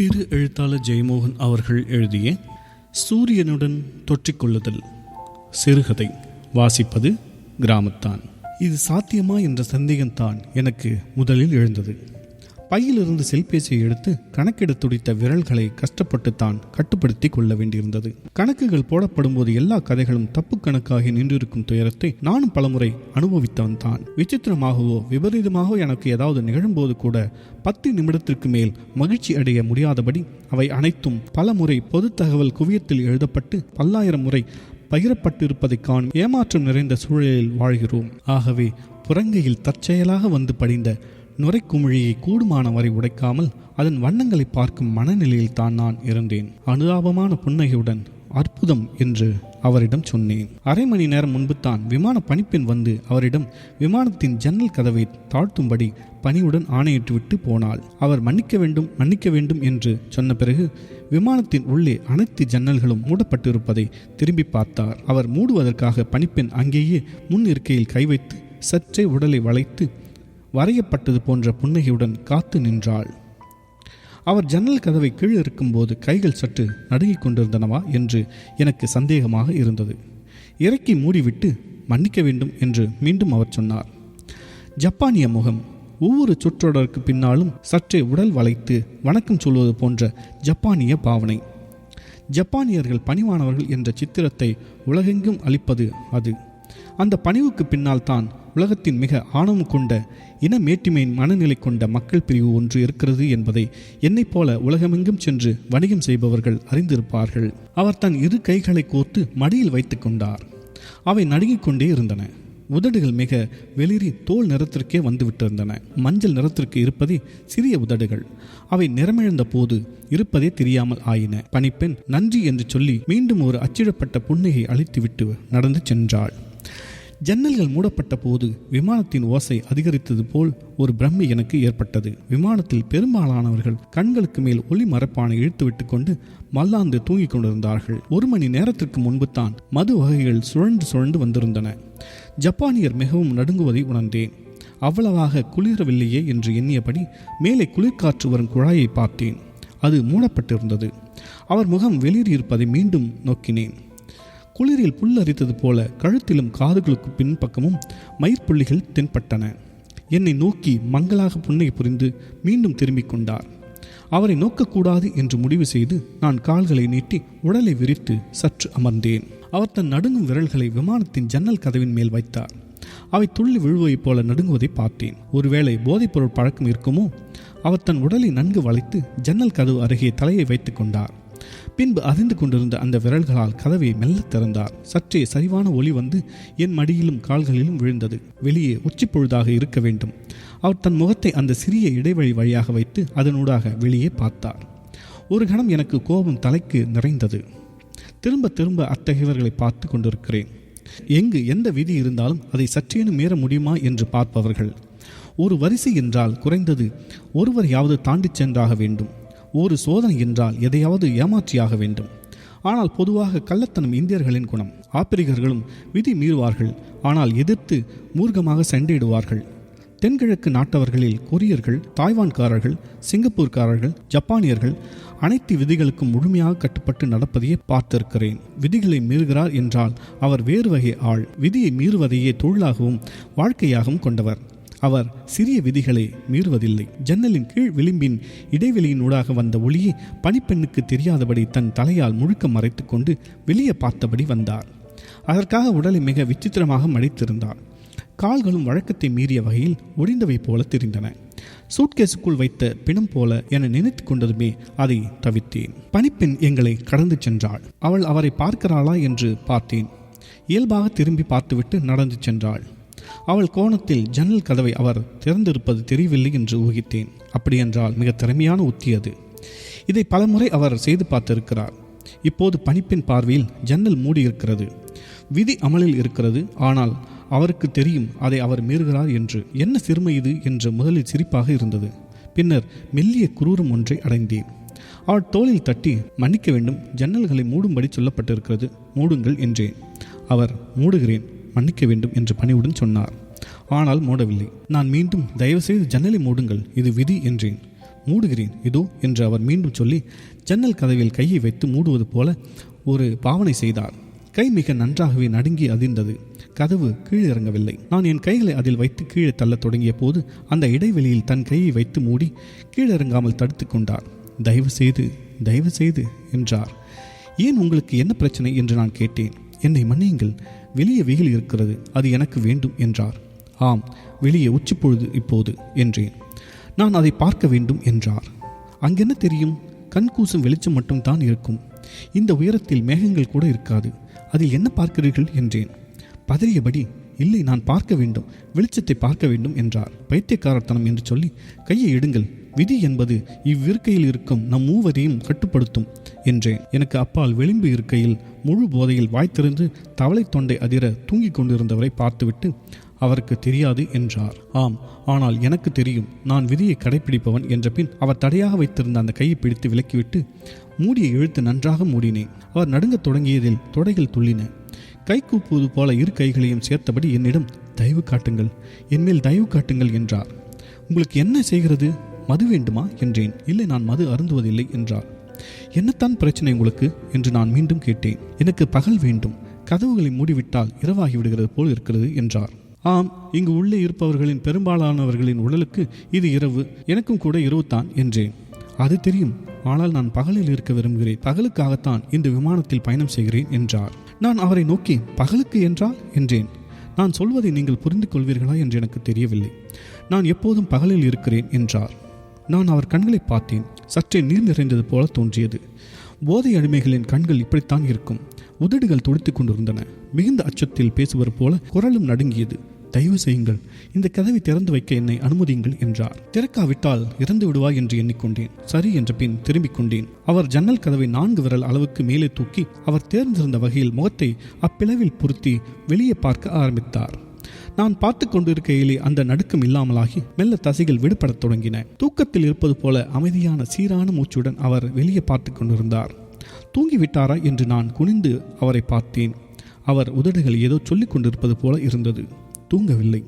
திரு எழுத்தாளர் ஜெயமோகன் அவர்கள் எழுதிய சூரியனுடன் தொற்றிக்கொள்ளுதல் சிறுகதை வாசிப்பது கிராமத்தான். இது சாத்தியமா என்ற சந்தேகம்தான் எனக்கு முதலில் எழுந்தது. பையிலிருந்து செல்பேசியை எடுத்து கணக்கிட துடித்த விரல்களை கஷ்டப்பட்டு தான் கட்டுப்படுத்தி கொள்ள வேண்டியிருந்தது. கணக்குகள் போடப்படும் போது எல்லா கதைகளும் தப்பு கணக்காகி நின்றிருக்கும் துயரத்தை நானும் பலமுறை அனுபவித்தவன் தான். விசித்திரமாகவோ விபரீதமாகவோ எனக்கு ஏதாவது நிகழும்போது கூட பத்து நிமிடத்திற்கு மேல் மகிழ்ச்சி அடைய முடியாதபடி அவை அனைத்தும் பல முறை பொது தகவல் குவியத்தில் எழுதப்பட்டு பல்லாயிரம் முறை பகிரப்பட்டிருப்பதை காணும் ஏமாற்றம் நிறைந்த சூழலில் வாழ்கிறோம். ஆகவே புறங்கையில் தற்செயலாக வந்து படிந்த நுரைக்குமிழியை கூடுமான வரை உடைக்காமல் அதன் வண்ணங்களை பார்க்கும் மனநிலையில் தான் நான் இருந்தேன். அனுதாபமான புன்னகையுடன் அற்புதம் என்று அவரிடம் சொன்னேன். அரை மணி நேரம் முன்பு தான் விமான பணிப்பெண் வந்து அவரிடம் விமானத்தின் ஜன்னல் கதவை தாழ்த்தும்படி பணியுடன் ஆணையிட்டுவிட்டு போனாள். அவர் மன்னிக்க வேண்டும் மன்னிக்க வேண்டும் என்று சொன்ன பிறகு விமானத்தின் உள்ளே அனைத்து ஜன்னல்களும் மூடப்பட்டிருப்பதை திரும்பி பார்த்தார். அவர் மூடுவதற்காக பணிப்பெண் அங்கேயே முன் இருக்கையில் கை வைத்து சற்றே உடலை வளைத்து வரையப்பட்டது போன்ற புன்னகையுடன் காத்து நின்றாள். அவர் ஜன்னல் கதவை கீழ் இருக்கும்போது கைகள் சற்று நடுங்கிக் கொண்டிருந்தனவா என்று எனக்கு சந்தேகமாக இருந்தது. இறக்கி மூடிவிட்டு மன்னிக்க வேண்டும் என்று மீண்டும் அவர் சொன்னார். ஜப்பானிய முகம் ஒவ்வொரு சொற்றொடருக்கு பின்னாலும் சற்றே உடல் வளைத்து வணக்கம் சொல்வது போன்ற ஜப்பானிய பாவனை. ஜப்பானியர்கள் பணிவானவர்கள் என்ற சித்திரத்தை உலகெங்கும் அளிப்பது அது. அந்த பணிவுக்கு பின்னால் தான் உலகத்தின் மிக ஆணவம் கொண்ட இன மேட்டிமையின் மனநிலை கொண்ட மக்கள் பிரிவு ஒன்று இருக்கிறது என்பதை என்னைப் போல உலகமெங்கும் சென்று வணிகம் செய்பவர்கள் அறிந்திருப்பார்கள். அவர் தன் இரு கைகளை கோர்த்து மடியில் வைத்துக் கொண்டார். அவை நடுங்கிக் கொண்டே இருந்தன. உதடுகள் மிக வெளிரி தோல் நிறத்திற்கே வந்துவிட்டிருந்தன. மஞ்சள் நிறத்திற்கு இருப்பதே சிறிய உதடுகள். அவை நிறமிழந்த போது இருப்பதே தெரியாமல் ஆயின. பணிப்பெண் நன்றி என்று சொல்லி மீண்டும் ஒரு அச்சிடப்பட்ட புன்னகை அழித்துவிட்டு நடந்து சென்றாள். ஜன்னல்கள் மூடப்பட்ட போது விமானத்தின் ஓசை அதிகரித்தது போல் ஒரு பிரம்மை எனக்கு ஏற்பட்டது. விமானத்தில் பெரும்பாலானவர்கள் கண்களுக்கு மேல் ஒளி மரப்பானை இழுத்துவிட்டு கொண்டு மல்லாந்து தூங்கிக் கொண்டிருந்தார்கள். ஒரு மணி நேரத்திற்கு முன்பு தான் மது வகைகள் சுழன்று சுழன்று வந்திருந்தன. ஜப்பானியர் மிகவும் நடுங்குவதை உணர்ந்தேன். அவ்வளவாக குளிரவில்லையே என்று எண்ணியபடி மேலே குளிர்காற்று வரும் குழாயை பார்த்தேன். அது மூடப்பட்டிருந்தது. அவர் முகம் வெளியேறியிருப்பதை மீண்டும் நோக்கினேன். குளிரில் புல்லரித்தது போல கழுத்திலும் காதுகளுக்கு பின்பக்கமும் மயிர்புள்ளிகள் தென்பட்டன. என்னை நோக்கி மங்களாக புன்னகை புரிந்து மீண்டும் திரும்பிக் கொண்டார். அவரை நோக்கக்கூடாது என்று முடிவு செய்து நான் கால்களை நீட்டி உடலை விரித்து சற்று அமர்ந்தேன். அவர் தன் நடுங்கும் விரல்களை விமானத்தின் ஜன்னல் கதவின் மேல் வைத்தார். அவை துள்ளி விழுவதைப் போல நடுங்குவதை பார்த்தேன். ஒருவேளை போதைப்பொருள் பழக்கம் இருக்குமோ? அவர் தன் உடலை நன்கு வளைத்து ஜன்னல் கதவு அருகே தலையை வைத்துக் கொண்டார். பின்பு அதிர்ந்து கொண்டிருந்த அந்த விரல்களால் கதவை மெல்ல திறந்தார். சற்றே சரிவான ஒளி வந்து என் மடியிலும் கால்களிலும் விழுந்தது. வெளியே உச்சிப்பொழுதாக இருக்க வேண்டும். அவர் தன் முகத்தை அந்த சிறிய இடைவெளி வழியாக வைத்து அதனூடாக வெளியே பார்த்தார். ஒரு கணம் எனக்கு கோபம் தலைக்கு நிறைந்தது. திரும்ப திரும்ப அத்தகையவர்களை பார்த்து கொண்டிருக்கிறேன். எங்கு எந்த விதி இருந்தாலும் அதை சற்றேனும் மீற முடியுமா என்று பார்ப்பவர்கள். ஒரு வரிசை என்றால் குறைந்தது ஒருவர் யாவது தாண்டிச் சென்றாக வேண்டும். ஒரு சோதனை என்றால் எதையாவது ஏமாற்றியாக வேண்டும். ஆனால் பொதுவாக கள்ளத்தனம் இந்தியர்களின் குணம். ஆப்பிரிக்கர்களும் விதி மீறுவார்கள். ஆனால் எதிர்த்து மூர்க்கமாக சண்டையிடுவார்கள். தென்கிழக்கு நாட்டவர்களில் கொரியர்கள் தாய்வான்காரர்கள் சிங்கப்பூர்காரர்கள் ஜப்பானியர்கள் அனைத்து விதிகளுக்கும் முழுமையாக கட்டுப்பட்டு நடப்பதையே பார்த்திருக்கிறேன். விதிகளை மீறுகிறார் என்றால் அவர் வேறு வகை ஆள். விதியை மீறுவதையே தொழிலாகவும் வாழ்க்கையாகவும் கொண்டவர். அவர் சிறிய விதிகளை மீறுவதில்லை. ஜன்னலின் கீழ் விளிம்பின் இடைவெளியின் ஊடாக வந்த ஒளியை பனிப்பெண்ணுக்கு தெரியாதபடி தன் தலையால் முழுக்க மறைத்து கொண்டு வெளியே பார்த்தபடி வந்தார். அதற்காக உடலை மிக விசித்திரமாக மடித்திருந்தார். கால்களும் வழக்கத்தை மீறிய வகையில் ஒடிந்தவை போல தெரிந்தன. சூட்கேஸுக்குள் வைத்த பிணம் போல என நினைத்து கொண்டதுமே அதை தவித்தேன். பணிப்பெண் எங்களை கடந்து சென்றாள். அவள் அவரை பார்க்கிறாளா என்று பார்த்தேன். இயல்பாக திரும்பி பார்த்துவிட்டு நடந்து சென்றாள். அவள் கோணத்தில் ஜன்னல் கதவை அவர் திறந்திருப்பது தெரியவில்லை என்று ஊகித்தேன். அப்படியென்றால் மிக திறமையான உத்தி அது. இதை பலமுறை அவர் செய்து பார்த்திருக்கிறார். இப்போது பணிப்பின் பார்வையில் ஜன்னல் மூடியிருக்கிறது. விதி அமலில் இருக்கிறது. ஆனால் அவருக்கு தெரியும் அதை அவர் மீறுகிறார் என்று. என்ன சிறுமை இது என்று முதலில் சிரிப்பாக இருந்தது. பின்னர் மெல்லிய குரூரம் ஒன்றை அடைந்தேன். அவள் தோளில் தட்டி மன்னிக்க வேண்டும் ஜன்னல்களை மூடும்படி சொல்லப்பட்டிருக்கிறது. மூடுங்கள் என்றேன். அவர் மூடுகிறேன். மன்னிக்க வேண்டும் என்று பணிவுடன் சொன்னார். ஆனால் மூடவில்லை. நான் மீண்டும் தயவுசெய்து ஜன்னலை மூடுங்கள் இது விதி என்றேன். மூடுகிறேன் இதோ என்று அவர் மீண்டும் சொல்லி ஜன்னல் கதவில் கையை வைத்து மூடுவது போல ஒரு பாவனை செய்தார். கை மிக நன்றாகவே நடுங்கி அதிர்ந்தது. கதவு கீழே இறங்கவில்லை. நான் என் கைகளை அதில் வைத்து கீழே தள்ளத் தொடங்கிய போது அந்த இடைவெளியில் தன் கையை வைத்து மூடி கீழிறங்காமல் தடுத்து கொண்டார். தயவு செய்து தயவு செய்து என்றார். ஏன் உங்களுக்கு என்ன பிரச்சனை? என்று நான் கேட்டேன். என்னை மன்னியுங்கள். வெளியே வெயில் இருக்கிறது அது எனக்கு வேண்டும் என்றார். ஆம் வெளியே உச்சிப்பொழுது இப்போது என்றேன். நான் அதை பார்க்க வேண்டும் என்றார். அங்கென்ன தெரியும்? கண் கூசும் வெளிச்சம் மட்டும்தான் இருக்கும். இந்த உயரத்தில் மேகங்கள் கூட இருக்காது. அதில் என்ன பார்க்கிறீர்கள்? என்றேன். பதறியபடி இல்லை நான் பார்க்க வேண்டும். வெளிச்சத்தை பார்க்க வேண்டும் என்றார். பைத்தியக்காரத்தனம் என்று சொல்லி கையை எடுங்கள் விதி என்பது இவ்விருக்கையில் இருக்கும் நம் மூவரையும் கட்டுப்படுத்தும் என்றேன். எனக்கு அப்பால் விளிம்பு இருக்கையில் முழு போதையில் வாய்த்திருந்து தவளை தொண்டை அதிர தூங்கிக் கொண்டிருந்தவரை பார்த்துவிட்டு அவருக்கு தெரியாது என்றார். ஆம் ஆனால் எனக்கு தெரியும் நான் விதியை கடைபிடிப்பவன் என்ற பின் அவர் தடையாக வைத்திருந்த அந்த கையை பிடித்து விலக்கிவிட்டு மூடிய இழுத்து நன்றாக மூடினேன். அவர் நடுங்கத் தொடங்கியதில் தொடைகள் துள்ளின. கை கூப்புவது போல இரு கைகளையும் சேர்த்தபடி என்னிடம் தயவு காட்டுங்கள் என்மேல் தயவு காட்டுங்கள் என்றார். உங்களுக்கு என்ன செய்கிறது? மது வேண்டுமா? என்றேன். இல்லை நான் மது அருந்துவதில்லை என்றார் என்னத்தான் பிரச்சனை உங்களுக்கு? என்று நான் மீண்டும் கேட்டேன். எனக்கு பகல் வேண்டும். கதவுகளை மூடிவிட்டால் இரவாகி விடுகிறது போல் இருக்கிறது என்றார். ஆம் இங்கு உள்ளே இருப்பவர்களின் பெரும்பாலானவர்களின் உடலுக்கு இது இரவு. எனக்கும் கூட இரவுத்தான் என்றேன். அது தெரியும். ஆனால் நான் பகலில் இருக்க விரும்புகிறேன். பகலுக்காகத்தான் இந்த விமானத்தில் பயணம் செய்கிறேன் என்றார். நான் அவரை நோக்கி பகலுக்கு என்றால்? என்றேன். நான் சொல்வதை நீங்கள் புரிந்து கொள்வீர்களா என்று எனக்கு தெரியவில்லை. நான் எப்போதும் பகலில் இருக்கிறேன் என்றார். நான் அவர் கண்களை பார்த்தேன். சற்றே நீர் நிறைந்தது போல தோன்றியது. போதை அடிமைகளின் கண்கள் இப்படித்தான் இருக்கும். உதடுகள் துடித்துக் கொண்டிருந்தன. மிகுந்த அச்சத்தில் பேசுவது போல குரலும் நடுங்கியது. தயவு செய்யுங்கள். இந்த கதவை திறந்து வைக்க என்னை அனுமதியுங்கள் என்றார். திறக்காவிட்டால் இறந்து விடுவாய் என்று எண்ணிக்கொண்டேன். சரி என்ற பின் திரும்பிக் கொண்டேன். அவர் ஜன்னல் கதவை நான்கு விரல் அளவுக்கு மேலே தூக்கி அவர் தேர்ந்திருந்த வகையில் முகத்தை அப்பிளவில் பொருத்தி வெளியே பார்க்க ஆரம்பித்தார். நான் பார்த்து கொண்டிருக்கையிலே அந்த நடுக்கம் இல்லாமலாகி மெல்ல தசைகள் விடுபடத் தொடங்கின. தூக்கத்தில் இருப்பது போல அமைதியான சீரான மூச்சுடன் அவர் வெளியே பார்த்து கொண்டிருந்தார். தூங்கிவிட்டாரா என்று நான் குனிந்து அவரை பார்த்தேன். அவர் உதடுகள் ஏதோ சொல்லிக் கொண்டிருப்பது போல இருந்தது. தூங்கவில்லை.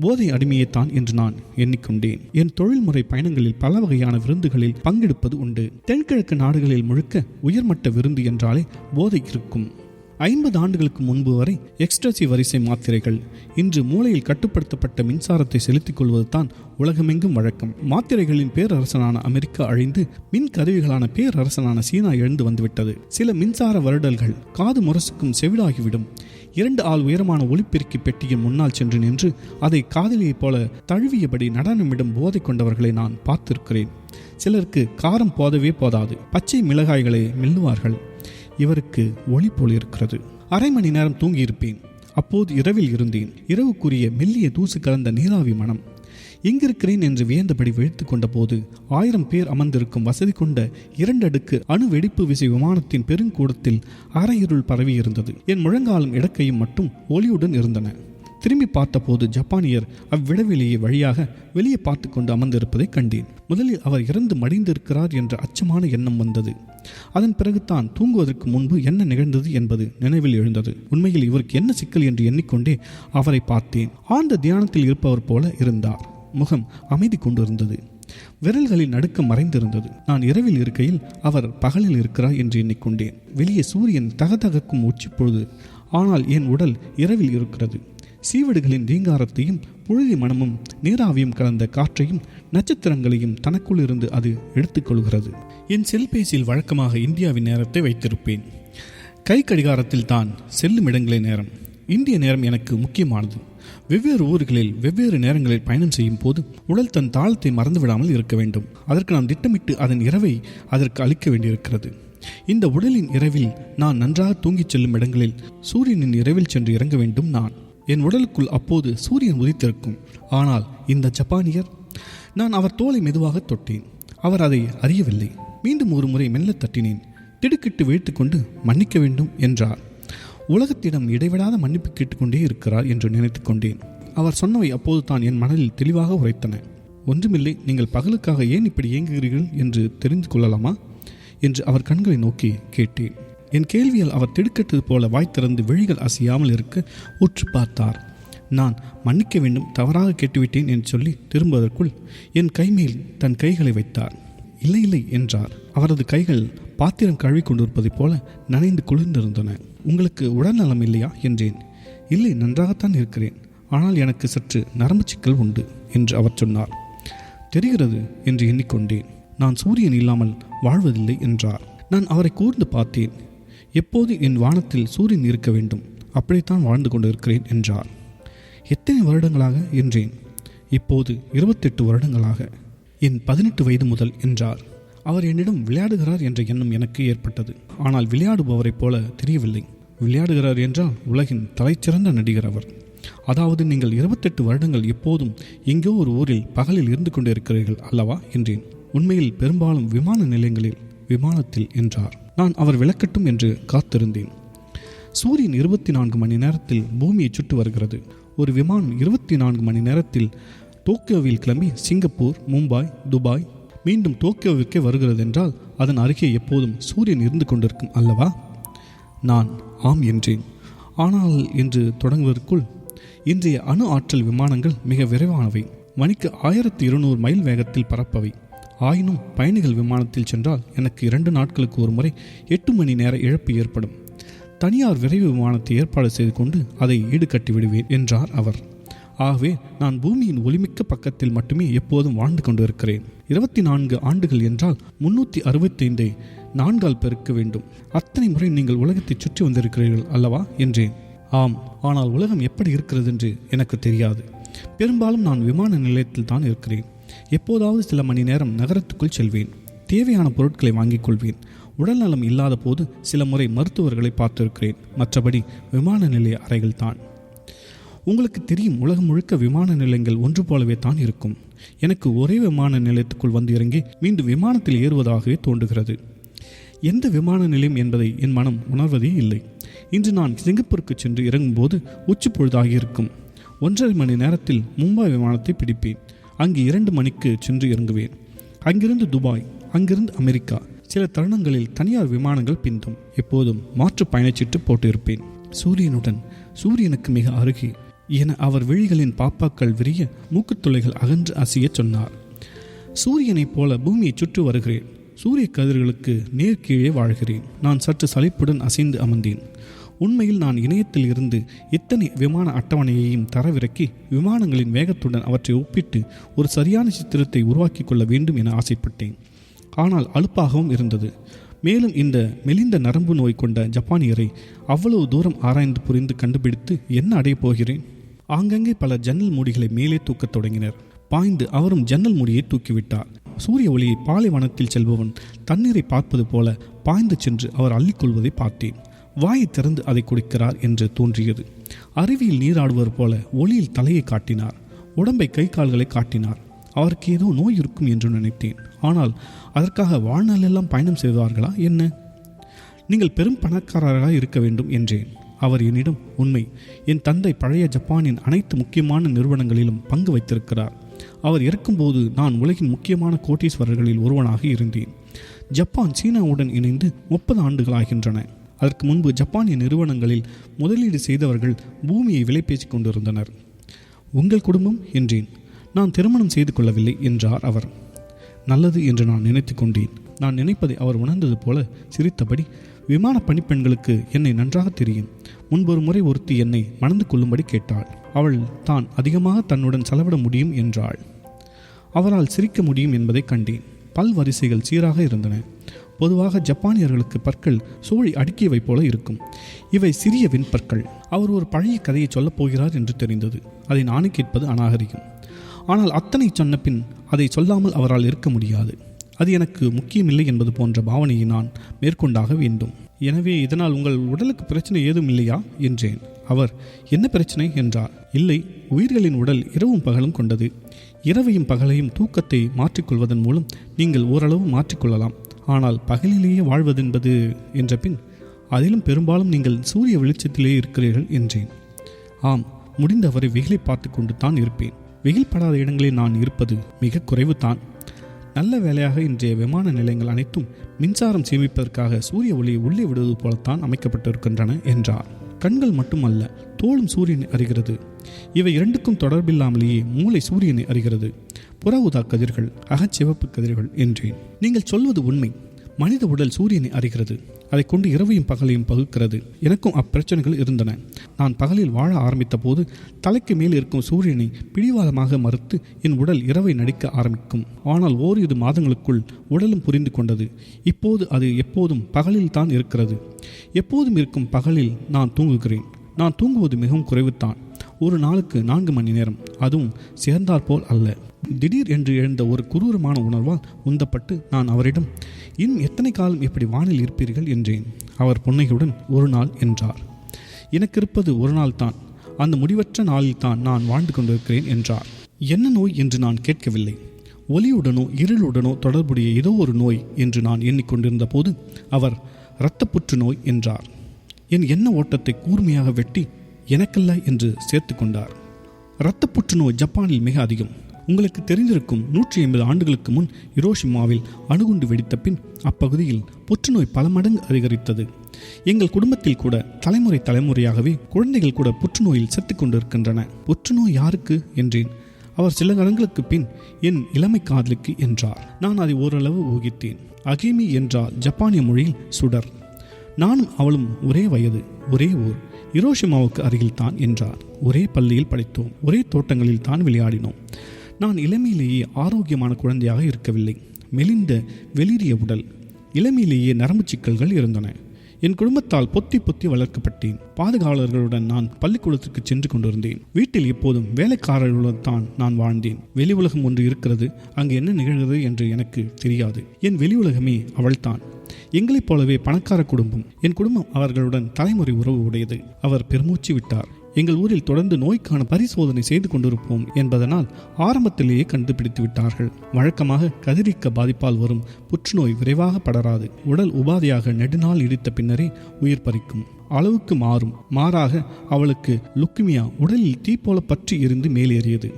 போதை அடிமையைத்தான் என்று நான் எண்ணிக்கொண்டேன். என் தொழில்முறை பயணங்களில் பல வகையான விருந்துகளில் பங்கெடுப்பது உண்டு. தென்கிழக்கு நாடுகளில் முழுக்க உயர்மட்ட விருந்து என்றாலே போதை இருக்கும். ஐம்பது ஆண்டுகளுக்கு முன்பு வரை எக்ஸ்ட்ரசி வரிசை மாத்திரைகள் இன்று மூளையில் கட்டுப்படுத்தப்பட்ட மின்சாரத்தை செலுத்திக் கொள்வது தான் உலகமெங்கும் வழக்கம். மாத்திரைகளின் பேரரசனான அமெரிக்கா அழிந்து மின் கருவிகளான பேரரசனான சீனா எழுந்து வந்துவிட்டது. சில மின்சார வருடல்கள் காது முரசுக்கும் செவிடாகிவிடும் இரண்டு ஆள் உயரமான ஒளிப்பெருக்கி பெட்டியின் முன்னால் சென்று நின்று அதை காதலியைப் போல தழுவியபடி நடனமிடும் போதை கொண்டவர்களை நான் பார்த்திருக்கிறேன். சிலருக்கு காரம் போதவே போதாது. பச்சை மிளகாய்களை மெல்லுவார்கள். இவருக்கு ஒளி போல் இருக்கிறது அரை மணி நேரம் தூங்கியிருப்பேன். அப்போது இரவில் இருந்தேன். இரவுக்குரிய மெல்லிய தூசு கலந்த நீராவி மனம். எங்கிருக்கிறேன் என்று வியந்தபடி விழித்து கொண்ட போது ஆயிரம் பேர் அமர்ந்திருக்கும் வசதி கொண்ட இரண்டடுக்கு அணு வெடிப்பு விசை விமானத்தின் பெருங்கூடத்தில் அரையிருள் பரவி இருந்தது என் முழங்காலும் இடக்கையும் மட்டும் ஒளியுடன் இருந்தன. திரும்பி பார்த்தபோது ஜப்பானியர் அவ்விடவெளியை வழியாக வெளியே பார்த்து கொண்டு அமர்ந்திருப்பதை கண்டேன். முதலில் அவர் இறந்து மடிந்திருக்கிறார் என்ற அச்சமான எண்ணம் வந்தது. அதன் பிறகுதான் தூங்குவதற்கு முன்பு என்ன நிகழ்ந்தது என்பது நினைவில் எழுந்தது. உண்மையில் இவருக்கு என்ன சிக்கல் என்று எண்ணிக்கொண்டே அவரை பார்த்தேன். ஆழ்ந்த தியானத்தில் இருப்பவர் போல இருந்தார். முகம் அமைதி கொண்டிருந்தது. விரல்களின் நடுக்கம் மறைந்திருந்தது. நான் இரவில் இருக்கையில் அவர் பகலில் இருக்கிறார் என்று எண்ணிக்கொண்டேன். வெளியே சூரியன் தகதகக்கும் உச்சிப்பொழுது. ஆனால் என் உடல் இரவில் இருக்கிறது. சீவடுகளின் ரீங்காரத்தையும் புழுதி மனமும் நீராவியும் கலந்த காற்றையும் நட்சத்திரங்களையும் தனக்குள் இருந்து அது எடுத்துக்கொள்கிறது. என் செல்பேசியில் வழக்கமாக இந்தியாவின் நேரத்தை வைத்திருப்பேன். கை கடிகாரத்தில் தான் செல்லும் இடங்களின் நேரம். இந்திய நேரம் எனக்கு முக்கியமானது. வெவ்வேறு ஊர்களில் வெவ்வேறு நேரங்களில் பயணம் செய்யும் போது உடல் தன் தாளத்தை மறந்துவிடாமல் இருக்க வேண்டும். அதற்கு நாம் திட்டமிட்டு அதன் இரவை அதற்கு அளிக்க வேண்டியிருக்கிறது. இந்த உடலின் இரவில் நான் நன்றாக தூங்கிச் செல்லும் இடங்களில் சூரியனின் இரவில் சென்று இறங்க வேண்டும் நான். என் உடலுக்குள் அப்போது சூரியன் உதித்திருக்கும். ஆனால் இந்த ஜப்பானியர் நான் அவர் தோலை மெதுவாக தொட்டேன். அவர் அதை அறியவில்லை. மீண்டும் ஒரு முறை மெல்ல தட்டினேன். திடுக்கிட்டு விழித்துக்கொண்டு மன்னிக்க வேண்டும் என்றார். உலகத்திடம் இடைவிடாத மன்னிப்பு கேட்டுக்கொண்டே இருக்கிறார் என்று நினைத்து கொண்டேன். அவர் சொன்னவை அப்போது தான் என் மனதில் தெளிவாக உரைத்தன. ஒன்றுமில்லை நீங்கள் பகலுக்காக ஏன் இப்படி இயங்குகிறீர்கள் என்று தெரிந்து கொள்ளலாமா? என்று அவர் கண்களை நோக்கி கேட்டேன். என் கேள்வியால் அவர் திடுக்கிட்டது போல வாய் திறந்து விழிகள் அசையாமல் இருக்க உற்று பார்த்தார். நான் மன்னிக்க வேண்டும் தவறாக கேட்டுவிட்டேன் என்று சொல்லி திரும்புவதற்குள் என் கைமேல் தன் கைகளை வைத்தார். இல்லை இல்லை என்றார். அவரது கைகள் பாத்திரம் கழுவி கொண்டிருப்பதைப் போல நனைந்து குளிர்ந்திருந்தன. உங்களுக்கு உடல் நலம் இல்லையா? என்றேன். இல்லை நன்றாகத்தான் இருக்கிறேன். ஆனால் எனக்கு சற்று நரம்பு சிக்கல் உண்டு என்று அவர் சொன்னார். தெரிகிறது என்று எண்ணிக்கொண்டேன். நான் சூரியன் இல்லாமல் வாழ்வதில்லை என்றார். நான் அவரை கூர்ந்து பார்த்தேன். எப்போது என் வானத்தில் சூரியன் இருக்க வேண்டும்? அப்படித்தான் வாழ்ந்து கொண்டிருக்கிறேன் என்றார். எத்தனை வருடங்களாக என்றேன். இப்போது இருபத்தெட்டு வருடங்களாக. என் பதினெட்டு வயது முதல் என்றார். அவர் என்னிடம் விளையாடுகிறார் என்ற எண்ணம் எனக்கு ஏற்பட்டது. ஆனால் விளையாடுபவரைப் போல தெரியவில்லை. விளையாடுகிறார் என்றால் உலகின் தலைச்சிறந்த நடிகர் அவர். அதாவது நீங்கள் இருபத்தெட்டு வருடங்கள் எப்போதும் எங்கோ ஒரு ஊரில் பகலில் இருந்து கொண்டிருக்கிறீர்கள் அல்லவா என்றேன். உண்மையில் பெரும்பாலும் விமான நிலையங்களில் விமானத்தில் என்றார். நான் அவர் விளக்கட்டும் என்று காத்திருந்தேன். சூரியன் இருபத்தி நான்கு மணி நேரத்தில் பூமியை சுட்டு வருகிறது. ஒரு விமானம் இருபத்தி நான்கு மணி நேரத்தில் டோக்கியோவில் கிளம்பி சிங்கப்பூர் மும்பாய் துபாய் மீண்டும் டோக்கியோவிற்கே வருகிறது என்றால் அதன் அருகே எப்போதும் சூரியன் இருந்து கொண்டிருக்கும் அல்லவா? நான் ஆம் என்றேன். ஆனால் என்று தொடங்குவதற்குள் இன்றைய அணு ஆற்றல் விமானங்கள் மிக விரைவானவை. மணிக்கு ஆயிரத்தி இருநூறு மைல் வேகத்தில் பறப்பவை. ஆயினும் பயணிகள் விமானத்தில் சென்றால் எனக்கு இரண்டு நாட்களுக்கு ஒரு முறை எட்டு மணி நேர இழப்பு ஏற்படும். தனியார் விரைவு விமானத்தை ஏற்பாடு செய்து கொண்டு அதை ஈடுகட்டி விடுவேன் என்றார் அவர். ஆகவே நான் பூமியின் ஒளிமிக்க பக்கத்தில் மட்டுமே எப்போதும் வாழ்ந்து கொண்டிருக்கிறேன். இருபத்தி நான்கு ஆண்டுகள் என்றால் முன்னூற்றி அறுபத்தைந்தை நான்கால் பெருக்க வேண்டும். அத்தனை முறை நீங்கள் உலகத்தை சுற்றி வந்திருக்கிறீர்கள் அல்லவா? என்றேன். ஆம் ஆனால் உலகம் எப்படி இருக்கிறது என்று எனக்கு தெரியாது. பெரும்பாலும் நான் விமான நிலையத்தில் தான் இருக்கிறேன். எப்போதாவது சில மணி நேரம் நகரத்துக்குள் செல்வேன். தேவையான பொருட்களை வாங்கிக் கொள்வேன். உடல்நலம் இல்லாத போது சில முறை மருத்துவர்களை பார்த்திருக்கிறேன். மற்றபடி விமான நிலைய அறைகள் தான். உங்களுக்கு தெரியும் உலகம் முழுக்க விமான நிலையங்கள் ஒன்று போலவே தான் இருக்கும். எனக்கு ஒரே விமான நிலையத்துக்குள் வந்து இறங்கி மீண்டும் விமானத்தில் ஏறுவதாகவே தோன்றுகிறது. எந்த விமான நிலையம் என்பதை என் மனம் உணர்வதே இல்லை. இன்று நான் சிங்கப்பூருக்கு சென்று இறங்கும்போது உச்சி பொழுதாகியிருக்கும் ஒன்றரை மணி நேரத்தில் மும்பை விமானத்தை பிடிப்பேன். அங்கு இரண்டு மணிக்கு சென்று இறங்குவேன். அங்கிருந்து துபாய் அங்கிருந்து அமெரிக்கா சில தருணங்களில் தனியார் விமானங்கள் பிந்தும். எப்போதும் மாற்று பயணச்சீட்டு போட்டிருப்பேன். சூரியனுடன் சூரியனுக்கு மிக அருகே என அவர் விழிகளின் பாப்பாக்கள் விரிய மூக்குத்துளைகள் அகன்று அசையச் சொன்னார். சூரியனைப் போல பூமியை சுற்றி வருகிறேன். சூரிய கதிர்களுக்கு நேர் கீழே வாழ்கிறேன். நான் சற்று சலிப்புடன் அசைந்து அமர்ந்தேன். உண்மையில் நான் இணையத்தில் இருந்து எத்தனை விமான அட்டவணையையும் தரவிறக்கி விமானங்களின் வேகத்துடன் அவற்றை ஒப்பிட்டு ஒரு சரியான சித்திரத்தை உருவாக்கி கொள்ள வேண்டும் என ஆசைப்பட்டேன். ஆனால் அலுப்பாகவும் இருந்தது. மேலும் இந்த மெலிந்த நரம்பு நோய் கொண்ட ஜப்பானியரை அவ்வளவு தூரம் ஆராய்ந்து புரிந்து கண்டுபிடித்து என்ன அடையப் போகிறேன்? ஆங்கங்கே பல ஜன்னல் மூடிகளை மேலே தூக்கத் தொடங்கினர். பாய்ந்து அவரும் ஜன்னல் மூடியை தூக்கிவிட்டார். சூரிய ஒளியை பாலைவனத்தில் செல்பவன் தண்ணீரை பார்ப்பது போல பாய்ந்து சென்று அவர் அள்ளிக்கொள்வதை பார்த்தேன். வாயை திறந்து அதை குடிக்கிறார் என்று தோன்றியது. அருவியில் நீராடுவர் போல ஒளியில் தலையை காட்டினார். உடம்பை கை கால்களை காட்டினார். அவருக்கு ஏதோ நோய் இருக்கும் என்று நினைத்தேன். ஆனால் அதற்காக வாழ்நாளெல்லாம் பயணம் செய்தார்களா? என்ன? நீங்கள் பெரும் பணக்காரராக இருக்க வேண்டும் என்றேன். அவர் என்னிடம் உண்மை என் தந்தை பழைய ஜப்பானின் அனைத்து முக்கியமான நிறுவனங்களிலும் பங்கு வைத்திருக்கிறார். அவர் இறக்கும்போது நான் உலகின் முக்கியமான கோட்டீஸ்வரர்களில் ஒருவனாக இருந்தேன். ஜப்பான் சீனாவுடன் இணைந்து முப்பது ஆண்டுகளாகின்றன அதற்கு முன்பு ஜப்பானிய நிறுவனங்களில் முதலீடு செய்தவர்கள் பூமியை விலை பேசிக் கொண்டிருந்தனர். உங்கள் குடும்பம்? என்றேன். நான் திருமணம் செய்து கொள்ளவில்லை என்றார் அவர். நல்லது என்று நான் நினைத்து கொண்டேன். நான் நினைப்பதை அவர் உணர்ந்தது போல சிரித்தபடி விமான பணிப்பெண்களுக்கு என்னை நன்றாக தெரியும். முன்பொரு முறை ஒருத்தி என்னை மணந்து கொள்ளும்படி கேட்டாள். அவள் தான் அதிகமாக தன்னுடன் செலவிட முடியும் என்றாள். அவரால் சிரிக்க முடியும் என்பதை கண்டேன். பல் வரிசைகள் சீராக இருந்தன. பொதுவாக ஜப்பானியர்களுக்கு பற்கள் சோழி அடுக்கியவை போல இருக்கும். இவை சிறிய வெண்பற்கள். அவர் ஒரு பழைய கதையை சொல்லப் போகிறார் என்று தெரிந்தது. அதை நானே கேட்பது அநாகரிகம். ஆனால் அத்தனை சொன்ன பின் அதை சொல்லாமல் அவரால் இருக்க முடியாது. அது எனக்கு முக்கியமில்லை என்பது போன்ற பாவனையை நான் மேற்கொண்டாக வேண்டும். எனவே இதனால் உங்கள் உடலுக்கு பிரச்சனை ஏதும் இல்லையா என்றேன். அவர் என்ன பிரச்சனை? என்றார். இல்லை உயிர்களின் உடல் இரவும் பகலும் கொண்டது. இரவையும் பகலையும் தூக்கத்தை மாற்றிக்கொள்வதன் மூலம் நீங்கள் ஓரளவு மாற்றிக்கொள்ளலாம். ஆனால் பகலிலேயே வாழ்வதென்பது? என்ற பின் அதிலும் பெரும்பாலும் நீங்கள் சூரிய வெளிச்சத்திலே இருக்கிறீர்கள் என்றேன். ஆம் முடிந்தவரை வெயிலை பார்த்து கொண்டு தான் இருப்பேன். வெயில் படாத இடங்களில் நான் இருப்பது மிக குறைவு தான் நல்ல வேலையாக இன்றைய விமான நிலையங்கள் அனைத்தும் மின்சாரம் சேமிப்பதற்காக சூரிய ஒளியை உள்ளே விடுவது போலத்தான் அமைக்கப்பட்டிருக்கின்றன என்றார். கண்கள் மட்டுமல்ல தோளும் சூரியனை அறிகிறது. இவை இரண்டுக்கும் தொடர்பில்லாமலேயே மூளை சூரியனை அறிகிறது. புற ஊதா கதிர்கள் அகச்சிவப்பு கதிர்கள் என்றேன். நீங்கள் சொல்வது உண்மை. மனித உடல் சூரியனை அறிகிறது. அதை கொண்டு இரவையும் பகலையும் பகுக்கிறது. எனக்கும் அப்பிரச்சனைகள் இருந்தன. நான் பகலில் வாழ ஆரம்பித்த போது தலைக்கு மேல் இருக்கும் சூரியனை பிடிவாதமாக மறுத்து என் உடல் இரவை நடிக்க ஆரம்பிக்கும். ஆனால் ஓரிரு மாதங்களுக்குள் உடலும் புரிந்து கொண்டது. இப்போது அது எப்போதும் பகலில் தான் இருக்கிறது. எப்போதும் இருக்கும் பகலில் நான் தூங்குகிறேன். நான் தூங்குவது மிகவும் குறைவுத்தான் ஒரு நாளுக்கு நான்கு மணி நேரம். அதுவும் சேர்ந்தாற்போல் அல்ல. திடீர் என்று எழுந்த ஒரு குரூரமான உணர்வால் உந்தப்பட்டு நான் அவரிடம் இன்னும் எத்தனை காலம் இப்படி வானில் இருப்பீர்கள்? என்றேன். அவர் புன்னகையுடன் ஒரு நாள் என்றார். எனக்கு இருப்பது ஒரு நாள் தான். அந்த முடிவற்ற நாளில் தான் நான் வாழ்ந்து கொண்டிருக்கிறேன் என்றார். என்ன நோய்? என்று நான் கேட்கவில்லை. ஒலியுடனோ இருளுடனோ தொடர்புடைய ஏதோ ஒரு நோய்? என்று நான் எண்ணிக்கொண்டிருந்த போது அவர் இரத்த புற்றுநோய் என்றார். என் எண்ண ஓட்டத்தை கூர்மையாக வெட்டி எனக்கல்ல? என்று சேர்த்து கொண்டார். இரத்த புற்றுநோய் ஜப்பானில் மிக அதிகம். உங்களுக்கு தெரிந்திருக்கும் நூற்றி ஐம்பது ஆண்டுகளுக்கு முன் இரோஷிமாவில் அணுகுண்டு வெடித்த பின் அப்பகுதியில் புற்றுநோய் பல மடங்கு அதிகரித்தது. எங்கள் குடும்பத்தில் கூட தலைமுறை தலைமுறையாகவே குழந்தைகள் கூட புற்றுநோயில் செத்துக் கொண்டிருக்கின்றன. புற்றுநோய் யாருக்கு? என்றேன். அவர் சில கணங்களுக்கு பின் என் இளமை காதலுக்கு என்றார். நான் அதை ஓரளவு ஊகித்தேன். அகேமி என்றால் ஜப்பானிய மொழியில் சுடர். நானும் அவளும் ஒரே வயது ஒரே ஊர். இரோஷிமாவுக்கு அருகில் தான் என்றார். ஒரே பள்ளியில் படித்தோம். ஒரே தோட்டங்களில் தான் விளையாடினோம். நான் இளமையிலேயே ஆரோக்கியமான குழந்தையாக இருக்கவில்லை. மெலிந்த வெளிரிய உடல். இளமையிலேயே நரம்பு சிக்கல்கள் இருந்தன. என் குடும்பத்தால் பொத்தி பொத்தி வளர்க்கப்பட்டேன். பாதுகாவலர்களுடன் நான் பள்ளிக்கூடத்திற்கு சென்று கொண்டிருந்தேன். வீட்டில் எப்போதும் வேலைக்காரர்களுடன் தான் நான் வாழ்ந்தேன். வெளி உலகம் ஒன்று இருக்கிறது. அங்கு என்ன நிகழ்கிறது என்று எனக்கு தெரியாது. என் வெளி உலகமே அவள்தான். எங்களைப் போலவே பணக்கார குடும்பம். என் குடும்பம் அவர்களுடன் தலைமுறை உறவு உடையது. அவர் பெருமூச்சு விட்டார். எங்கள் ஊரில் தொடர்ந்து நோய்க்கான பரிசோதனை செய்து கொண்டிருப்போம் என்பதனால் ஆரம்பத்திலேயே கண்டுபிடித்து விட்டார்கள். வழக்கமாக கதிரிக்க பாதிப்பால் வரும் புற்றுநோய் விரைவாக படராது. உடல் உபாதையாக நெடுநாள் இடித்த பின்னரே உயிர் பறிக்கும். அளவுக்கு மாறும். மாறாக அவளுக்கு லுக்குமியா உடலில் தீ போல பற்றி இருந்து மேலேறியது.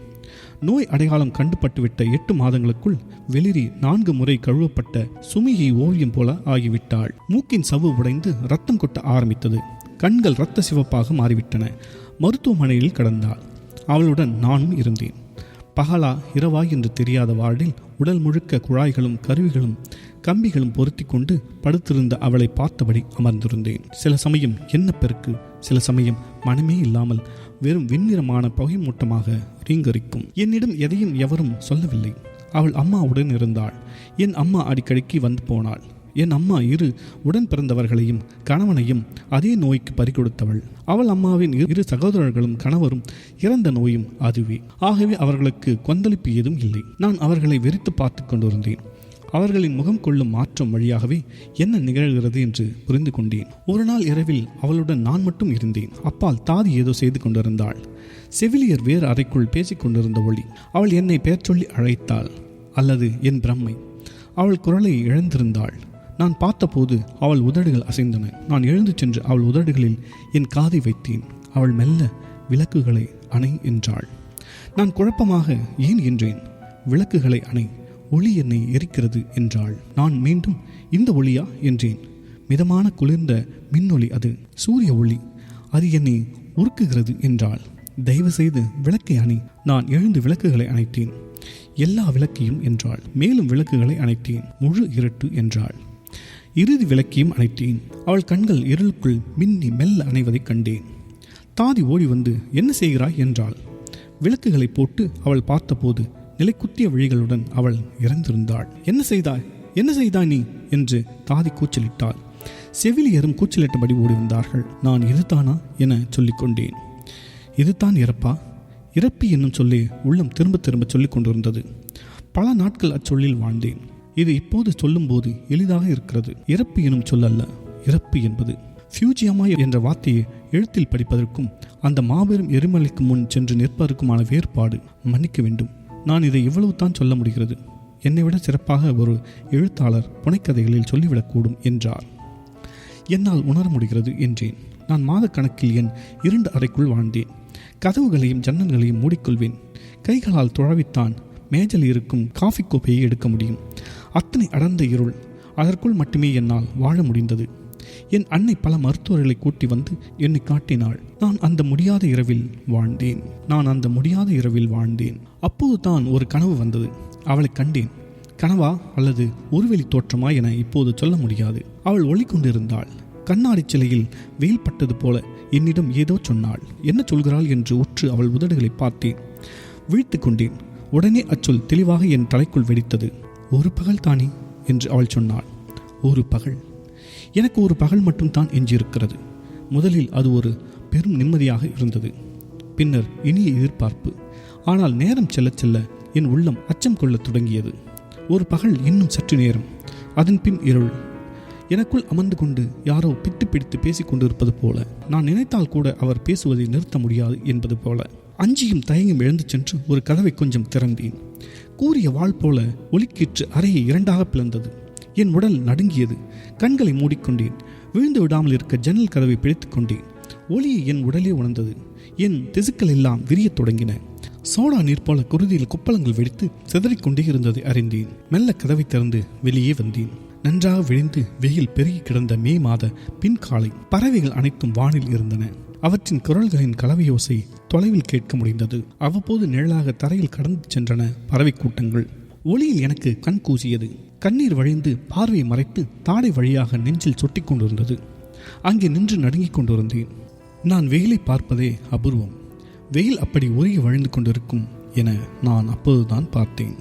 நோய் அடையாளம் கண்டுபட்டுவிட்ட எட்டு மாதங்களுக்குள் வெளிரி நான்கு முறை கழுவப்பட்ட சுமிகை ஓவியம் போல ஆகிவிட்டாள். மூக்கின் சவ்வு உடைந்து ரத்தம் கொட்ட ஆரம்பித்தது. கண்கள் இரத்த சிவப்பாக மாறிவிட்டன. மருத்துவமனையில் கடந்தாள். அவளுடன் நானும் இருந்தேன். பகலா இரவா என்று தெரியாத வார்டில் உடல் முழுக்க குழாய்களும் கருவிகளும் கம்பிகளும் பொருத்தி கொண்டு படுத்திருந்த அவளை பார்த்தபடி அமர்ந்திருந்தேன். சில சமயம் என்ன பெருக்கு சில சமயம் மனமே இல்லாமல் வெறும் வெண்ணிறமான பகை மூட்டமாக ரீங்கரிக்கும். என்னிடம் எதையும் எவரும் சொல்லவில்லை. அவள் அம்மாவுடன் இருந்தாள். என் அம்மா அடிக்கடிக்கு வந்து போனாள். என் அம்மா இரு உடன் பிறந்தவர்களையும் கணவனையும் அதே நோய்க்கு பறிகொடுத்தவள். அவள் அம்மாவின் இரு சகோதரர்களும் கணவரும் இறந்த நோயும் அதுவே. ஆகவே அவர்களுக்கு கொந்தளிப்பு ஏதும் இல்லை. நான் அவர்களை வெறித்து பார்த்து கொண்டிருந்தேன். அவர்களின் முகம் கொள்ளும் மாற்றம் வழியாகவே என்ன நிகழ்கிறது என்று புரிந்து கொண்டேன். ஒரு நாள் இரவில் அவளுடன் நான் மட்டும் இருந்தேன். அப்பால் தாதி ஏதோ செய்து கொண்டிருந்தாள். செவிலியர் வேறு அறைக்குள் பேசிக் கொண்டிருந்த ஒளி. அவள் என்னை பெயர் சொல்லி அழைத்தாள். அல்லது என் பிரம்மை. அவள் குரலை இழந்திருந்தாள். நான் பார்த்தபோது அவள் உதடுகள் அசைந்தன. நான் எழுந்து சென்று அவள் உதடுகளில் என் காதை வைத்தேன். அவள் மெல்ல விளக்குகளை அணை என்றாள். நான் குழப்பமாக ஏன் என்றேன்? விளக்குகளை அணை ஒளி என்னை எரிக்கிறது என்றாள். நான் மீண்டும் இந்த ஒளியா என்றேன். மிதமான குளிர்ந்த மின்னொளி அது சூரிய ஒளி அது என்னை உருக்குகிறது என்றாள். தயவு செய்து விளக்கை அணை நான் எழுந்து விளக்குகளை அணைத்தேன். எல்லா விளக்கையும் என்றாள். மேலும் விளக்குகளை அணைத்தேன். முழு இருட்டு என்றாள். இறுதி விளக்கையும் அணைத்தேன். அவள் கண்கள் இருளுக்குள் மின்னி மெல்ல அணைவதைக் கண்டேன். தாதி ஓடி வந்து என்ன செய்கிறாய்? என்றாள். விளக்குகளை போட்டு அவள் பார்த்தபோது நிலைக்குத்திய விழிகளுடன் அவள் இறந்திருந்தாள். என்ன செய்தாய்? என்ன செய்தாய் நீ? என்று தாதி கூச்சலிட்டாள். செவிலியரும் கூச்சலிட்டபடி ஓடி வந்தார்கள் நான் இதுதானா என சொல்லிக்கொண்டேன் இதுதான் இறப்பா? இறப்பி என்னும் சொல்லி உள்ளம் திரும்ப திரும்ப சொல்லிக் கொண்டிருந்தது. பல நாட்கள் அச்சொல்லில் வாழ்ந்தேன். இது இப்போது சொல்லும்போது எளிதாக இருக்கிறது. இறப்பு எனும் சொல்லல்ல இறப்பு என்பது ஃபியூஜியமா என்ற வார்த்தையை எழுத்தில் படிப்பதற்கும் அந்த மாபெரும் எரிமலைக்கு முன் சென்று நிற்பதற்குமான வேறுபாடு மன்னிக்க வேண்டும். நான் இதை இவ்வளவு தான் சொல்ல முடிகிறது. என்னை விட சிறப்பாக ஒரு எழுத்தாளர் புனைக்கதைகளில் சொல்லிவிடக்கூடும் என்றார். என்னால் உணர முடிகிறது என்றேன். நான் மாதக்கணக்கில் என் இரண்டு அறைக்குள் வாழ்ந்தேன். கதவுகளையும் ஜன்னல்களையும் மூடிக்கொள்வேன். கைகளால் துழவித்தான் மேஜல் இருக்கும் காஃபி கோப்பையை எடுக்க முடியும். அத்தனை அடர்ந்த இருள் அதற்குள் மட்டுமே என்னால் வாழ முடிந்தது. என் அன்னை பல மருத்துவர்களை கூட்டி வந்து என்னை காட்டினாள். நான் அந்த முடியாத இரவில் வாழ்ந்தேன். நான் அந்த முடியாத இரவில் வாழ்ந்தேன். அப்போது தான் ஒரு கனவு வந்தது. அவளை கண்டேன். கனவா அல்லது ஒருவெளி தோற்றமா என இப்போது சொல்ல முடியாது. அவள் ஒளி கொண்டிருந்தாள் கண்ணாடி சிலையில் வெயில் பட்டது போல என்னிடம் ஏதோ சொன்னாள். என்ன சொல்கிறாள்? என்று உற்று அவள் உதடுகளை பார்த்தேன். விழித்து கொண்டேன். உடனே அச்சொல் தெளிவாக என் தலைக்குள் வெடித்தது. ஒரு பகல் தானே? என்று அவள் சொன்னாள். ஒரு பகல். எனக்கு ஒரு பகல் மட்டும்தான் எஞ்சியிருக்கிறது. முதலில் அது ஒரு பெரும் நிம்மதியாக இருந்தது. பின்னர் இனிய எதிர்பார்ப்பு. ஆனால் நேரம் செல்ல செல்ல என் உள்ளம் அச்சம் கொள்ளத் தொடங்கியது. ஒரு பகல் இன்னும் சற்று நேரம். அதன் பின் இருள். எனக்குள் அமர்ந்து கொண்டு யாரோ பிட்டு பிடித்து பேசிக் கொண்டிருப்பது போல நான் நினைத்தால் கூட அவர் பேசுவதை நிறுத்த முடியாது என்பது போல அஞ்சியும் தயங்கும் எழுந்து சென்று ஒரு கதவை கொஞ்சம் திறந்தேன். கூறிய வாள் போல ஒலிக்கீற்று அறையை இரண்டாக பிளந்தது. என் உடல் நடுங்கியது. கண்களை மூடிக்கொண்டேன். விழுந்து விடாமல் இருக்க ஜன்னல் கதவை பிடித்துக் கொண்டேன். ஒளியை என் உடலே உணர்ந்தது. என் திசுக்கள் எல்லாம் விரியத் தொடங்கின. சோடா நீர் போல குருதியில் குப்பளங்கள் வெடித்து சிதறிக்கொண்டே இருந்ததை அறிந்தேன். மெல்ல கதவை திறந்து வெளியே வந்தேன். நன்றாக விழிந்து வெயில் பெருகி கிடந்த மே மாத பின்காலை பறவைகள் அனைத்தும் வானில் இருந்தன. அவற்றின் குரல்களின் கலவையோசை தொலைவில் கேட்க முடிந்தது. அவ்வப்போது நிழலாக தரையில் கடந்து சென்றன பறவை கூட்டங்கள். ஒளியில் எனக்கு கண் கூசியது. கண்ணீர் வழிந்து பார்வையை மறைத்து தாடை வழியாக நெஞ்சில் சுட்டி கொண்டிருந்தது. அங்கே நின்று நடுங்கிக் கொண்டிருந்தேன். நான் வெயிலை பார்ப்பதே அபூர்வம். வெயில் அப்படி உருகி வழிந்து கொண்டிருக்கும் என நான் அப்போதுதான் பார்த்தேன்.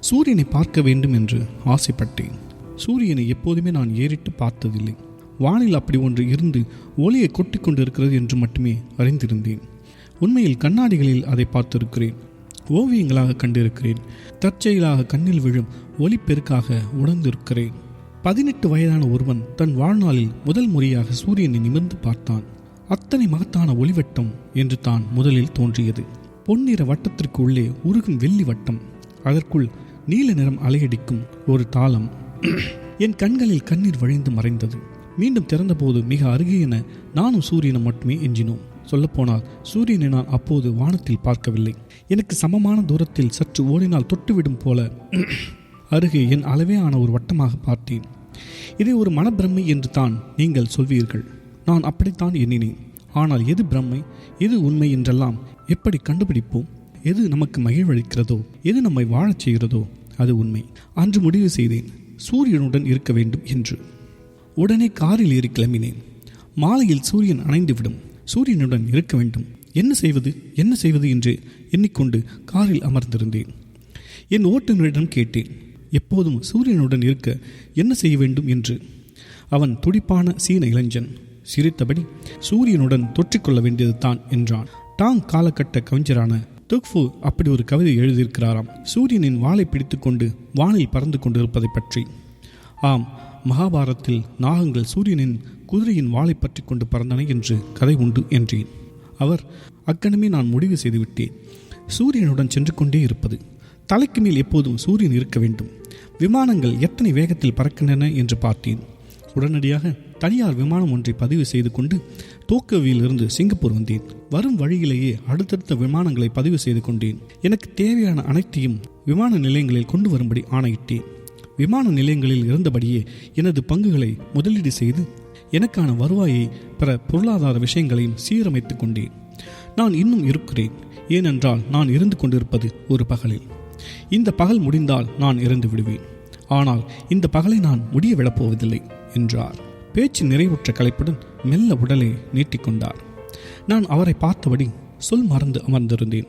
சூரியனை பார்க்க வேண்டும் என்று ஆசைப்பட்டேன். சூரியனை எப்போதுமே நான் ஏறிட்டு பார்த்ததில்லை. வானில் அப்படி ஒன்று இருந்து ஒளியை கொட்டி கொண்டிருக்கிறது என்று மட்டுமே அறிந்திருந்தேன். உண்மையில் கண்ணாடிகளில் அதை பார்த்திருக்கிறேன். ஓவியங்களாக கண்டிருக்கிறேன். தற்செயலாக கண்ணில் விழும் ஒளிப்பெருக்காக உணர்ந்திருக்கிறேன். பதினெட்டு வயதான ஒருவன் தன் வாழ்நாளில் முதல் முறையாக சூரியனை நிமிர்ந்து பார்த்தான். அத்தனை மகத்தான ஒளிவட்டம் என்று தான் முதலில் தோன்றியது. பொன்னிற வட்டத்திற்கு உள்ளே உருகும் வெள்ளி வட்டம். அதற்குள் நீல நிறம் அலையடிக்கும் ஒரு தாளம். என் கண்களில் கண்ணீர் வழிந்து மறைந்தது. மீண்டும் திறந்தபோது மிக அருகே என நானும் சூரியனை மட்டுமே எஞ்சினோம். சொல்லப்போனால் சூரியனை நான் அப்போது வானத்தில் பார்க்கவில்லை. எனக்கு சமமான தூரத்தில் சற்று ஓடினால் தொட்டுவிடும் போல அருகே என் அளவே ஆன ஒரு வட்டமாக பார்த்தேன். இதை ஒரு மனப்பிரமை என்று தான் நீங்கள் சொல்வீர்கள். நான் அப்படித்தான் எண்ணினேன். ஆனால் எது பிரம்மை எது உண்மை என்றெல்லாம் எப்படி கண்டுபிடிப்போம்? எது நமக்கு மகிழ்வளிக்கிறதோ எது நம்மை வாழச் செய்கிறதோ அது உண்மை. அன்று முடிவு செய்தேன் சூரியனுடன் இருக்க வேண்டும் என்று. உடனே காரில் ஏறி கிளம்பினேன். மாலையில் சூரியன் அணைந்துவிடும். சூரியனுடன் இருக்க வேண்டும். என்ன செய்வது? என்ன செய்வது என்று எண்ணிக்கொண்டு காரில் அமர்ந்திருந்தேன். என் ஓட்டுநரிடம் கேட்டேன். எப்போதும் சூரியனுடன் இருக்க என்ன செய்ய வேண்டும் என்று. அவன் துடிப்பான சீன இளைஞன். சிரித்தபடி சூரியனுடன் தொற்றிக்கொள்ள வேண்டியது தான் என்றான். டாங் காலகட்ட கவிஞரான துக்ஃபு அப்படி ஒரு கவிதை எழுதியிருக்கிறாராம். சூரியனின் வாளை பிடித்துக்கொண்டு வானில் பறந்து கொண்டிருப்பதை பற்றி. ஆம் மகாபாரத்தில் நாகங்கள் சூரியனின் குதிரையின் வாளை பற்றி கொண்டு பறந்தன என்று கதை உண்டு என்றேன். அவர் அக்கணமே நான் முடிவு செய்துவிட்டேன். சூரியனுடன் சென்று கொண்டே இருப்பது. தலைக்கு மேல் எப்போதும் சூரியன் இருக்க வேண்டும். விமானங்கள் எத்தனை வேகத்தில் பறக்கின்றன என்று பார்த்தேன். உடனடியாக தனியார் விமானம் ஒன்றை பதிவு செய்து கொண்டு டோக்கியோவிலிருந்து சிங்கப்பூர் வந்தேன். வரும் வழியிலேயே அடுத்தடுத்த விமானங்களை பதிவு செய்து கொண்டேன். எனக்கு தேவையான அனைத்தையும் விமான நிலையங்களில் கொண்டு வரும்படி ஆணையிட்டேன். விமான நிலையங்களில் இருந்தபடியே எனது பங்குகளை முதலீடு செய்து எனக்கான வருவாயை பிற பொருளாதார விஷயங்களையும் சீரமைத்துக் கொண்டேன். நான் இன்னும் இருக்கிறேன். ஏனென்றால் நான் இருந்து கொண்டிருப்பது ஒரு பகலில். இந்த பகல் முடிந்தால் நான் இறந்து விடுவேன். ஆனால் இந்த பகலை நான் முடிய விடப்போவதில்லை என்றார். பேச்சு நிறைவுற்ற கலைப்புடன் மெல்ல உடலை நீட்டிக்கொண்டார் நான் அவரை பார்த்தபடி சொல் மறந்து அமர்ந்திருந்தேன்.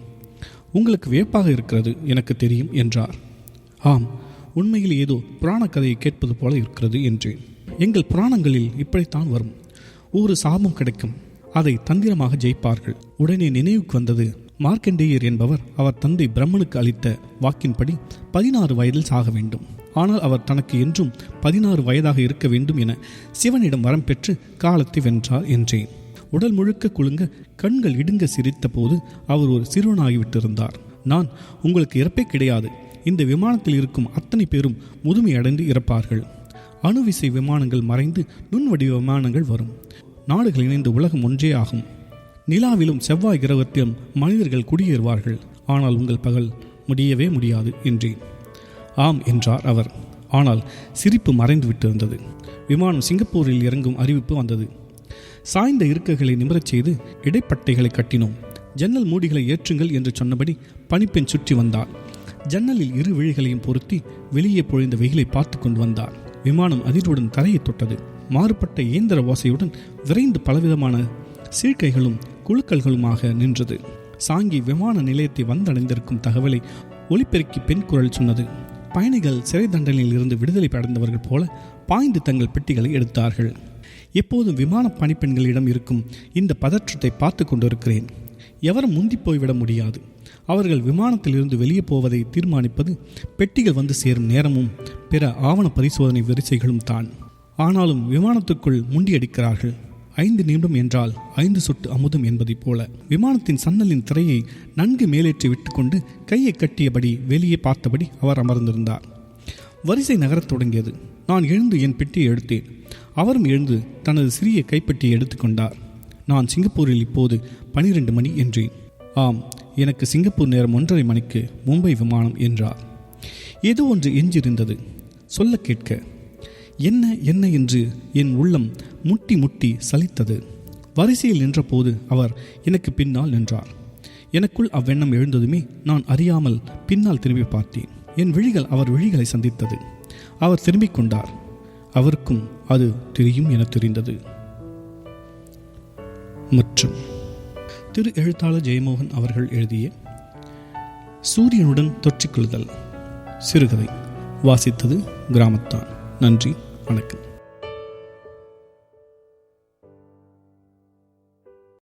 உங்களுக்கு வியப்பாக இருக்கிறது எனக்கு தெரியும் என்றார். ஆம் உண்மையில் ஏதோ புராண கதையை கேட்பது போல இருக்கிறது என்றேன். எங்கள் புராணங்களில் இப்படித்தான் வரும். ஒரு சாபம் கிடைக்கும். அதை தந்திரமாக ஜெயிப்பார்கள். உடனே நினைவுக்கு வந்தது மார்க்கண்டேயர் என்பவர் அவர் தந்தை பிரம்மனுக்கு அளித்த வாக்கின்படி பதினாறு வயதில் சாக வேண்டும். ஆனால் அவர் தனக்கு என்றும் பதினாறு வயதாக இருக்க வேண்டும் என சிவனிடம் வரம் பெற்று காலத்தை வென்றார் என்றேன். உடல் முழுக்க குலுங்க கண்கள் இடுங்க சிரித்த போது அவர் ஒரு சிறுவனாகிவிட்டிருந்தார். நான் உங்களுக்கு இறப்பே கிடையாது. இந்த விமானத்தில் இருக்கும் அத்தனை பேரும் முதுமையடைந்து இறப்பார்கள். அணுவிசை விமானங்கள் மறைந்து நுண்வடிவ விமானங்கள் வரும். நாடுகள் இணைந்து உலகம் ஒன்றே ஆகும். நிலாவிலும் செவ்வாய் கிரகத்திலும் மனிதர்கள் குடியேறுவார்கள். ஆனால் உங்கள் பகல் முடியவே முடியாது என்றேன். ஆம் என்றார் அவர். ஆனால் சிரிப்பு மறைந்து விட்டிருந்தது. விமானம் சிங்கப்பூரில் இறங்கும் அறிவிப்பு வந்தது. சாய்ந்த இருக்கைகளை நிமிரச் செய்து இடைப்பட்டைகளை கட்டினோம். ஜன்னல் மூடிகளை ஏற்றுங்கள் என்று சொன்னபடி பனிப்பெண் சுற்றி வந்தார். ஜன்னலில் இரு விழிகளையும் பொருத்தி வெளியே பொழிந்த வெயிலை பார்த்து கொண்டு வந்தார் விமானம் அதிர்வுடன் தரையை தொட்டது. மாறுபட்ட இயந்திர ஓசையுடன் விரைந்து பலவிதமான சீழ்க்கைகளும் குழுக்கல்களுமாக நின்றது. சாங்கி விமான நிலையத்தை வந்தடைந்திருக்கும் தகவலை ஒலிபெருக்கி பெண் குரல் சொன்னது. பயணிகள் சிறை தண்டனையில் இருந்து விடுதலை அடைந்தவர்கள் போல பாய்ந்து தங்கள் பெட்டிகளை எடுத்தார்கள். எப்போதும் விமான பணிப்பெண்களிடம் இருக்கும் இந்த பதற்றத்தை பார்த்து கொண்டிருக்கிறேன். எவரும் முந்தி போய்விட முடியாது. அவர்கள் விமானத்திலிருந்து வெளியே போவதை தீர்மானிப்பது பெட்டிகள் வந்து சேரும் நேரமும் பிற ஆவண பரிசோதனை வரிசைகளும் தான். ஆனாலும் விமானத்துக்குள் முண்டியடிக்கிறார்கள். ஐந்து நிமிடம் என்றால் ஐந்து சொட்டு அமுதம் என்பதைப் போல விமானத்தின் சன்னலின் திரையை நன்கு மேலேற்றி விட்டுக்கொண்டு கையை கட்டியபடி வெளியே பார்த்தபடி அவர் அமர்ந்திருந்தார். வரிசை நகரத் தொடங்கியது. நான் எழுந்து என் பெட்டியை எடுத்தேன். அவரும் எழுந்து தனது சிறிய கைப்பெட்டியை எடுத்துக்கொண்டார். நான் சிங்கப்பூரில் இப்போது பனிரெண்டு மணி என்றேன். ஆம் எனக்கு சிங்கப்பூர் நேரம் ஒன்றரை மணிக்கு மும்பை விமானம் என்றார். ஏதோ ஒன்று எஞ்சிருந்தது சொல்ல கேட்க என்ன என்ன? என்று என் உள்ளம் முட்டி முட்டி சலித்தது. வரிசையில் நின்றபோது அவர் எனக்கு பின்னால் நின்றார். எனக்குள் அவ்வெண்ணம் எழுந்ததுமே நான் அறியாமல் பின்னால் திரும்பி பார்த்தேன். என் விழிகள் அவர் விழிகளை சந்தித்தது. அவர் திரும்பிக் கொண்டார். அவருக்கும் அது தெரியும் என தெரிந்தது. மற்றும் திரு எழுத்தாளர் ஜெயமோகன் அவர்கள் எழுதிய சூரியனுடன் தொற்றிக்கொள்ளுதல் சிறுகதை வாசித்தது கிராமத்தான். நன்றி வணக்கம்.